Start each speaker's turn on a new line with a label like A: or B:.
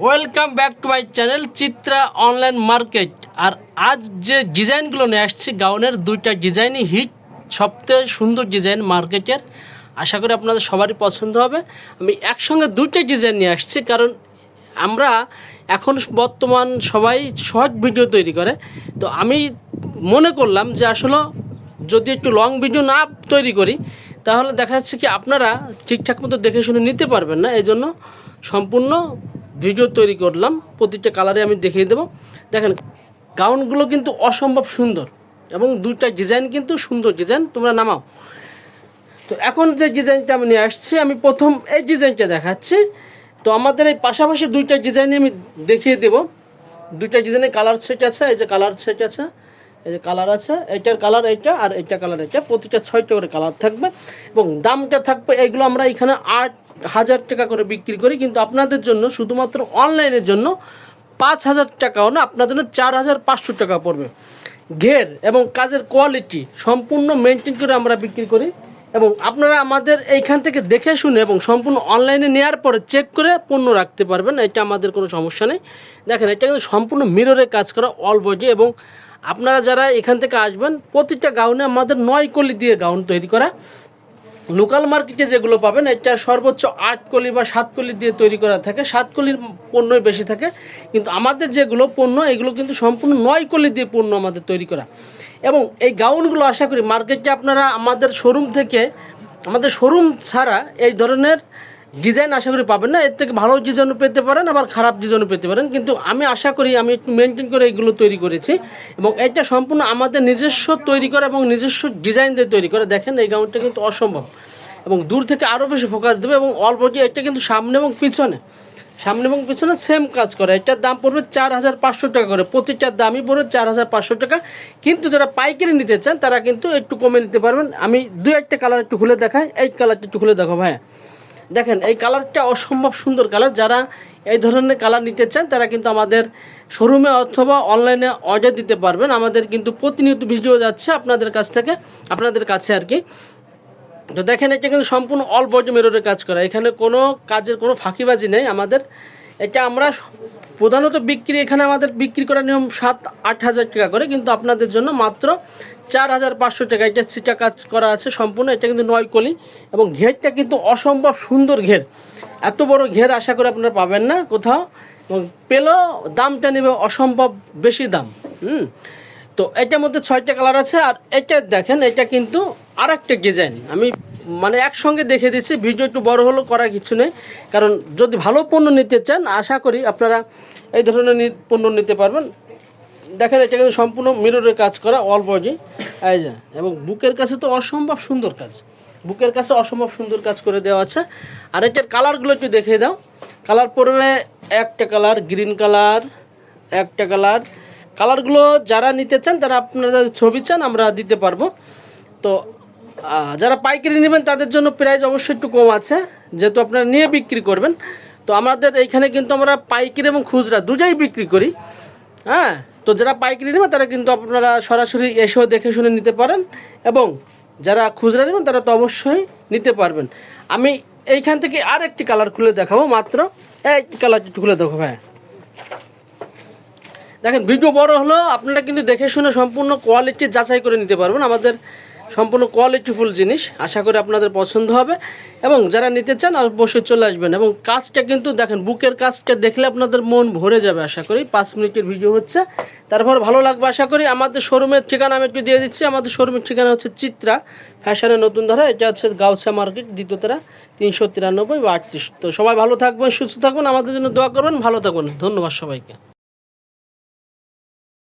A: Welcome back to my channel Chitra online market আর আজ যে ডিজাইনগুলো নিয়ে আসছি, গাউনের দুইটা ডিজাইনই হিট সবথেকে সুন্দর ডিজাইন মার্কেটের আশা করি আপনাদের সবারই পছন্দ হবে। আমি একসঙ্গে দুইটা ডিজাইন নিয়ে আসছি, কারণ আমরা এখন বর্তমান সবাই শর্ট ভিডিও তৈরি করে। তো আমি মনে করলাম যে আসলে যদি একটু লং ভিডিও না তৈরি করি, তাহলে দেখা যাচ্ছে কি আপনারা ঠিকঠাক মতো দেখে শুনে নিতে পারবেন না। এই জন্য সম্পূর্ণ ভিডিও তৈরি করলাম, প্রতিটা কালারে আমি দেখিয়ে দেবো। দেখেন গাউনগুলো কিন্তু অসম্ভব সুন্দর এবং দুইটা ডিজাইন কিন্তু সুন্দর ডিজাইন তোমরা নামাও। তো এখন যে ডিজাইনটা আমি নিয়ে আসছি, আমি প্রথম এই ডিজাইনটা দেখাচ্ছি। তো আমাদের এই পাশাপাশি দুইটা ডিজাইনে আমি দেখিয়ে দেব। দুইটা ডিজাইনের কালার সেট আছে, এই যে কালার সেট আছে, এই যে কালার আছে, এইটার কালার এইটা আর এইটা কালার এইটা, প্রতিটা ছয়টা করে কালার থাকবে এবং দামটা থাকবে, এগুলো আমরা এখানে আট হাজার টাকা করে বিক্রি করি, কিন্তু আপনাদের জন্য শুধুমাত্র অনলাইনের জন্য পাঁচ হাজার টাকাও না আপনাদের জন্য চার হাজার পাঁচশো টাকা পড়বে। ঘের এবং কাজের কোয়ালিটি সম্পূর্ণ মেনটেন করে আমরা বিক্রি করি এবং আপনারা আমাদের এইখান থেকে দেখে শুনে এবং সম্পূর্ণ অনলাইনে নেওয়ার পরে চেক করে পণ্য রাখতে পারবেন, এটা আমাদের কোনো সমস্যা নেই। দেখেন, এটা কিন্তু সম্পূর্ণ মিররে কাজ করা অল বডি এবং আপনারা যারা এখান থেকে আসবেন, প্রতিটা গাউনে আমাদের নয় কলি দিয়ে গাউন তৈরি করা। লোকাল মার্কেটে যেগুলো পাবেন, এটা সর্বোচ্চ আট কলি বা সাত কলি দিয়ে তৈরি করা থাকে। সাত কলির পণ্যই বেশি থাকে। কিন্তু আমাদের যেগুলো পণ্য, এগুলো কিন্তু সম্পূর্ণ নয় কলি দিয়ে পণ্য আমাদের তৈরি করা। এবং এই গাউনগুলো আশা করি মার্কেটে আপনারা আমাদের শোরুম থেকে, আমাদের শোরুম ছাড়া এই ধরনের ডিজাইন আশা করি পাবেন না, এর থেকে ভালো ডিজাইনও পেতে পারেন, আবার খারাপ ডিজাইনও পেতে পারেন। কিন্তু আমি আশা করি, আমি একটু মেনটেন করে এগুলো তৈরি করেছি এবং এটা সম্পূর্ণ আমাদের নিজস্ব তৈরি করা এবং নিজস্ব ডিজাইন দিয়ে তৈরি করা। দেখেন, এই গাউনটা কিন্তু অসম্ভব এবং দূর থেকে আরও বেশি ফোকাস দেবে এবং অল্প এটা কিন্তু সামনে এবং পিছনে, সামনে এবং পিছনে সেম কাজ করে। এটার দাম পড়বে চার হাজার পাঁচশো টাকা করে প্রতিটার দামই পড়বে চার হাজার পাঁচশো টাকা। কিন্তু যারা পাইকারি নিতে চান, তারা কিন্তু একটু কমে নিতে পারবেন। আমি দু একটা কালার একটু খুলে দেখাই, এই কালারটা একটু খুলে দেখো ভাইয়া। দেখেন, এই কালারটা অসম্ভব সুন্দর কালার। যারা এই ধরনের কালার নিতে চান, তারা কিন্তু আমাদের শোরুমে অথবা অনলাইনে অর্ডার দিতে পারবেন। আমাদের কিন্তু প্রতিনিয়ত ভিডিও যাচ্ছে আপনাদের কাছ থেকে, আপনাদের কাছে আর কি। তো দেখেন, এটা কিন্তু সম্পূর্ণ অল বডি মেররের কাজ করা। এখানে কোনো কাজের কোনো ফাঁকিবাজি নেই আমাদের। এটা আমরা প্রধানত বিক্রি, এখানে আমাদের বিক্রি করার নিয়ম সাত, আট হাজার টাকা করে, কিন্তু আপনাদের জন্য মাত্র চার হাজার পাঁচশো টাকা। এটা সিটা কাজ করা আছে সম্পূর্ণ, এটা কিন্তু নয় কলি। এবং ঘেরটা কিন্তু অসম্ভব সুন্দর ঘের। এত বড় ঘের আশা করে আপনারা পাবেন না কোথাও। এবং পেলেও দামটা নেবে অসম্ভব বেশি দাম। হুম। তো এটার মধ্যে ছয়টা কালার আছে, আর এটা দেখেন, এটা কিন্তু আর একটা ডিজাইন। আমি মানে একসঙ্গে দেখে দিচ্ছি, ভিডিও একটু বড় হলেও করার কিছু নেই। কারণ যদি ভালো পণ্য নিতে চান, আশা করি আপনারা এই ধরনের পণ্য নিতে পারবেন। দেখেন, এটা কিন্তু সম্পূর্ণ মিররের কাজ করা অল বডি যে, এবং বুকের কাছে তো অসম্ভব সুন্দর কাজ। বুকের কাছে অসম্ভব সুন্দর কাজ করে দেওয়া আছে। আর এটার কালারগুলো একটু দেখিয়ে দাও। কালার পড়বে একটা কালার গ্রিন কালার একটা কালার কালারগুলো যারা নিতে চান, তারা আপনারা ছবি চান, আমরা দিতে পারব। তো যারা পাইকারি নেবেন, তাদের জন্য প্রাইস অবশ্যই একটু কম আছে। যেহেতু আপনারা নিয়ে বিক্রি করবেন, তো আমাদের এইখানে কিন্তু আমরা পাইকারি এবং খুচরা দুটাই বিক্রি করি। হ্যাঁ তো যারা পাইকারি নেবেন তারা কিন্তু আপনারা সরাসরি এসেও দেখে শুনে নিতে পারেন এবং যারা খুচরা নেবেন, তারা তো অবশ্যই নিতে পারবেন। আমি এইখান থেকে আর একটি কালার খুলে দেখাবো মাত্র। এই কালার একটু খুলে দেখো হ্যাঁ দেখেন ভিডিও বড় হলো, আপনারা কিন্তু দেখে শুনে সম্পূর্ণ কোয়ালিটি যাচাই করে নিতে পারবেন। আমাদের সম্পূর্ণ কোয়ালিটিফুল জিনিস, আশা করি আপনাদের পছন্দ হবে। এবং যারা নিতে চান, অবশ্যই চলে আসবেন। এবং কাজটা কিন্তু দেখেন, বুকের কাজটা দেখলে আপনাদের মন ভরে যাবে, আশা করি। পাঁচ মিনিটের ভিডিও হচ্ছে। তারপর ভালো লাগবে, আশা করি। আমাদের শোরুমের ঠিকানা আমি একটু দিয়ে দিচ্ছি। আমাদের শোরুমের ঠিকানা হচ্ছে চিত্রা ফ্যাশনের নতুন ধারা। এটা হচ্ছে গাউসা মার্কেট দ্বিতীয়তারা তিনশো তিরানব্বই বা আটত্রিশ। তো সবাই ভালো থাকবেন, সুস্থ থাকবেন। আমাদের জন্য দোয়া করবেন। ভালো থাকবেন। ধন্যবাদ সবাইকে।